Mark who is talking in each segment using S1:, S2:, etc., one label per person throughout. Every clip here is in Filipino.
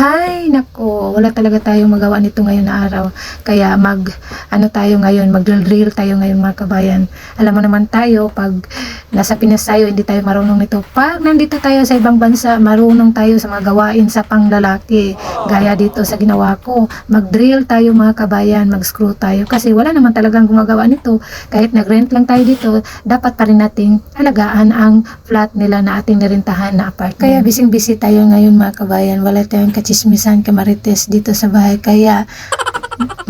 S1: Hay, nako, wala talaga tayong magawa nito ngayon na araw. Kaya mag, ano tayo ngayon, mag-drill tayo ngayon mga kabayan. Alam mo naman tayo, pag nasa Pinas tayo, hindi tayo marunong nito. Pag nandito tayo sa ibang bansa, marunong tayo sa mga gawain sa panglalaki. Gaya dito sa ginawa ko, mag-drill tayo mga kabayan, mag-screw tayo. Kasi wala naman talagang gumagawa nito. Kahit nag-rent lang tayo dito, dapat pa rin nating alagaan ang flat nila na ating nirentahan na apartment. Kaya bising-busy tayo ngayon mga kabayan. Wala tayong kachismisan, kamarites dito sa bahay. Kaya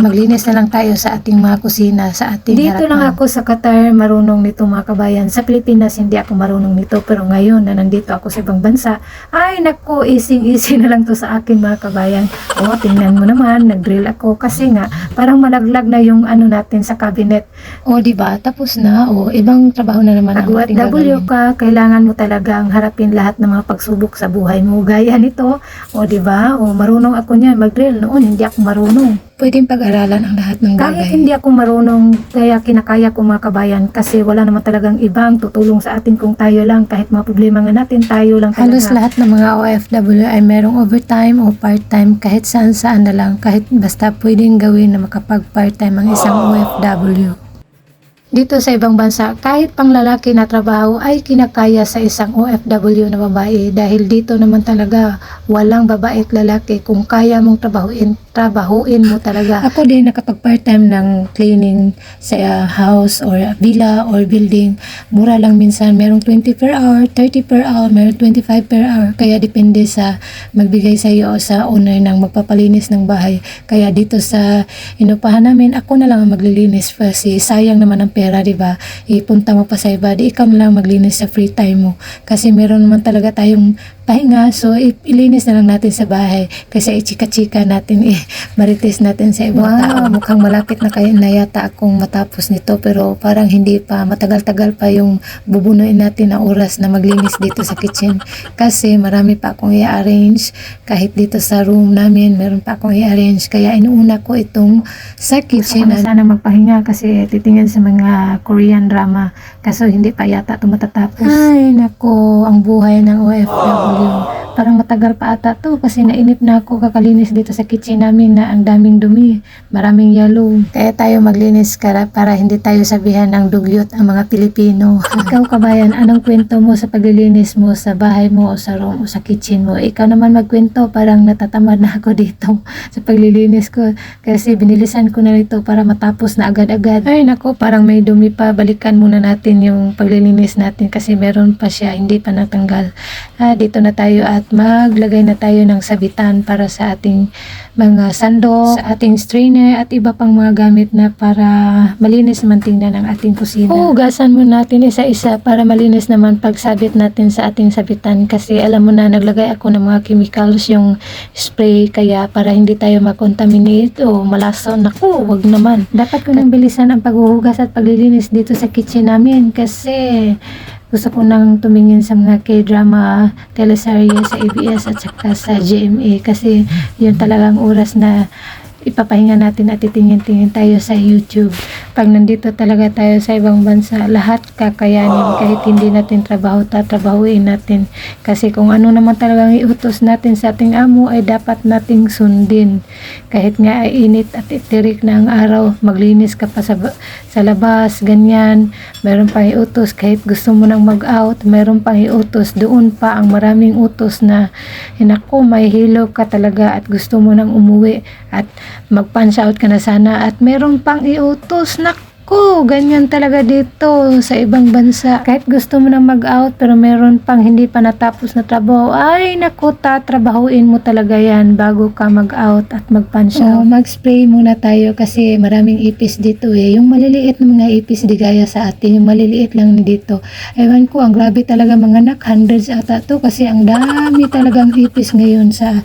S1: maglinis na lang tayo sa ating mga kusina, sa ating Dito lang ako sa Qatar marunong nito mga kabayan. Sa Pilipinas hindi ako marunong nito pero ngayon na nandito ako sa ibang bansa, ay nako, easy-easy na lang to sa akin mga kabayan. O, tingnan mo naman, nag-drill ako kasi nga parang malaglag na yung ano natin sa cabinet. O, di ba? Tapos na. O, ibang trabaho na naman ang ating
S2: W
S1: gagawin. ka, kailangan mo talagang harapin lahat ng mga pagsubok sa buhay mo. Gaya nito, o di ba? O marunong ako niyan mag-drill. Noon hindi ako marunong.
S2: Pwedeng pag-aralan ang lahat ng
S1: Kahit
S2: bagay.
S1: hindi ako marunong, kaya kinakaya ko mga kabayan kasi wala naman talagang ibang tutulong sa atin kung tayo lang. Kahit mga problema nga natin, tayo lang talaga.
S2: Halos lahat ng mga OFW ay merong overtime o part-time kahit saan saan na lang. Kahit basta pwedeng gawin na makapag part-time ang isang OFW.
S1: Dito sa ibang bansa, kahit pang lalaki na trabaho ay kinakaya sa isang OFW na babae dahil dito naman talaga walang babae at lalaki kung kaya mong trabahuin, trabahuin mo talaga.
S2: Ako din nakapag part-time ng cleaning sa uh, house or villa or building. Mura lang minsan. Merong 20 per hour, 30 per hour, merong 25 per hour. Kaya depende sa magbigay sa iyo o sa owner ng magpapalinis ng bahay. Kaya dito sa inupahan namin, ako na lang ang maglilinis kasi sayang naman ang pera, di ba? Ipunta mo pa sa iba, di ikaw lang maglinis sa free time mo. Kasi meron naman talaga tayong pahinga, so ilinis na lang natin sa bahay. Kasi ichika-chika natin, eh, marites natin sa ibang tao.
S1: Wow, mukhang malapit na kayo na yata akong matapos nito pero parang hindi pa matagal-tagal pa yung bubunuin natin na oras na maglinis dito sa kitchen. Kasi marami pa akong i-arrange. Kahit dito sa room namin meron pa akong i-arrange. Kaya inuuna ko itong sa kitchen na sana magpahinga kasi titingin sa mga Korean drama. Kaso hindi pa yata ito matatapos. Ay nako. Ang buhay ng OFW Yeah. Parang matagal pa ata to kasi nainip na ako kakalinis dito sa kitchen namin na ang daming dumi, maraming yellow. Kaya tayo maglinis kara para hindi tayo sabihan ng dugyot ang mga Pilipino. Ikaw kabayan, anong kwento mo sa paglilinis mo sa bahay mo o sa room o sa kitchen mo? Ikaw naman magkwento, parang natatamad na ako dito sa paglilinis ko kasi binilisan ko na nito para matapos na agad-agad. Ay nako, parang may dumi pa. Balikan muna natin yung paglilinis natin kasi meron pa siya, hindi pa natanggal. Ah, dito na tayo at maglagay na tayo ng sabitan para sa ating mga sandok, sa ating strainer at iba pang mga gamit na para malinis man tingnan ang ating kusina. Hugasan mo natin isa-isa para malinis naman pagsabit natin sa ating sabitan kasi alam mo na naglagay ako ng mga chemicals yung spray kaya para hindi tayo makontaminate o malason. Naku, wag naman. Dapat ko nang bilisan ang paghuhugas at paglilinis dito sa kitchen namin kasi gusto ko nang tumingin sa mga K-drama teleserye sa ABS at saka sa GMA kasi yun talagang oras na ipapahinga natin at titingin-tingin tayo sa YouTube. Pag nandito talaga tayo sa ibang bansa, lahat kakayanin kahit hindi natin trabaho, tatrabahuin natin. Kasi kung ano naman talagang iutos natin sa ating amo ay dapat nating sundin. Kahit nga ay init at itirik na ang araw, maglinis ka pa sa, sa labas, ganyan. Meron pang iutos kahit gusto mo nang mag-out, meron pang iutos. Doon pa ang maraming utos na hinako, may hilo ka talaga at gusto mo nang umuwi at mag-punch out ka na sana at meron pang iutos. Naku, ganyan talaga dito sa ibang bansa. Kahit gusto mo nang mag-out pero meron pang hindi pa natapos na trabaho, ay naku, tatrabahuin mo talaga yan bago ka mag-out at mag-punch out. mag-spray muna tayo kasi maraming ipis dito eh. Yung maliliit na mga ipis di gaya sa atin, yung maliliit lang dito. Ewan ko, ang grabe talaga mga anak, hundreds ata to kasi ang dami talagang ipis ngayon sa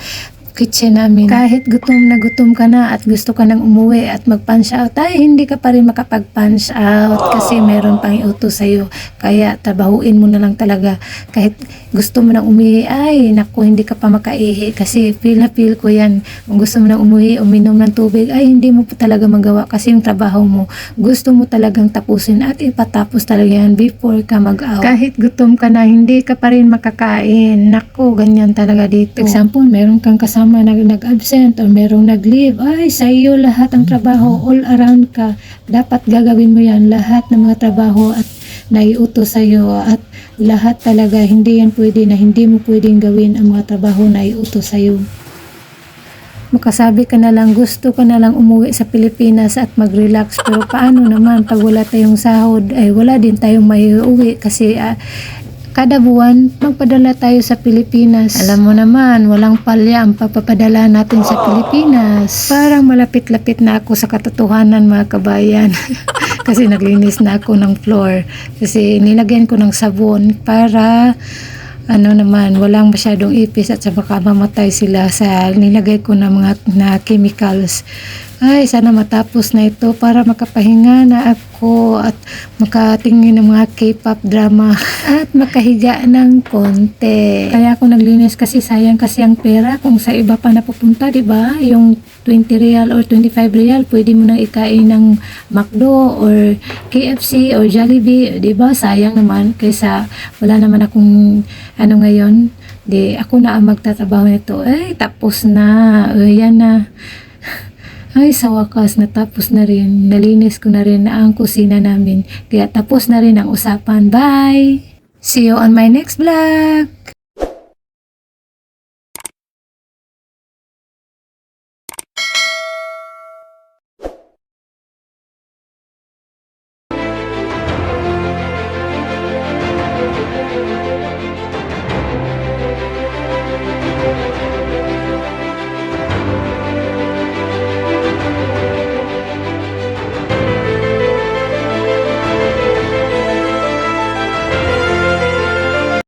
S1: kitchen namin. Kahit gutom na gutom ka na at gusto ka nang umuwi at mag-punch out, ay hindi ka pa rin makapag-punch out kasi meron pang iutos sa'yo. Kaya trabahuin mo na lang talaga. Kahit gusto mo nang umuwi, ay naku, hindi ka pa makaihi kasi feel na feel ko yan. Kung gusto mo nang umuwi, uminom ng tubig, ay hindi mo pa talaga magawa kasi yung trabaho mo, gusto mo talagang tapusin at ipatapos talaga yan before ka mag-out. Kahit gutom ka na, hindi ka pa rin makakain. Naku, ganyan talaga dito. Example, meron kang kasama mama nag, nag-absent or merong nag-leave, ay sa iyo lahat ang trabaho, all around ka. Dapat gagawin mo yan, lahat ng mga trabaho at naiutos sa iyo at lahat talaga hindi yan pwede na hindi mo pwedeng gawin ang mga trabaho na iutos sa iyo. Makasabi ka na lang, gusto ka na lang umuwi sa Pilipinas at mag-relax. Pero paano naman pag wala tayong sahod, ay wala din tayong may uwi kasi ah, kada buwan, magpadala tayo sa Pilipinas. Alam mo naman, walang palya ang papapadala natin sa Pilipinas. Parang malapit-lapit na ako sa katotohanan mga kabayan. kasi naglinis na ako ng floor. Kasi nilagyan ko ng sabon para ano naman, walang masyadong ipis at saka mamatay sila sa nilagay ko na mga na chemicals. Ay, sana matapos na ito para makapahinga na ako at makatingin ng mga K-pop drama at makahiga ng konti. Kaya ako naglinis kasi sayang kasi ang pera kung sa iba pa napupunta, di ba? Yung 20 real or 25 real, pwede mo nang ikain ng McDo or KFC or Jollibee, di ba? Sayang naman kaysa wala naman akong ano ngayon, di ako na ang magtatrabaho nito. Ay, tapos na. Yan na. Ay, sa wakas, natapos na rin. Nalinis ko na rin ang kusina namin. Kaya tapos na rin ang usapan. Bye! See you on my next vlog!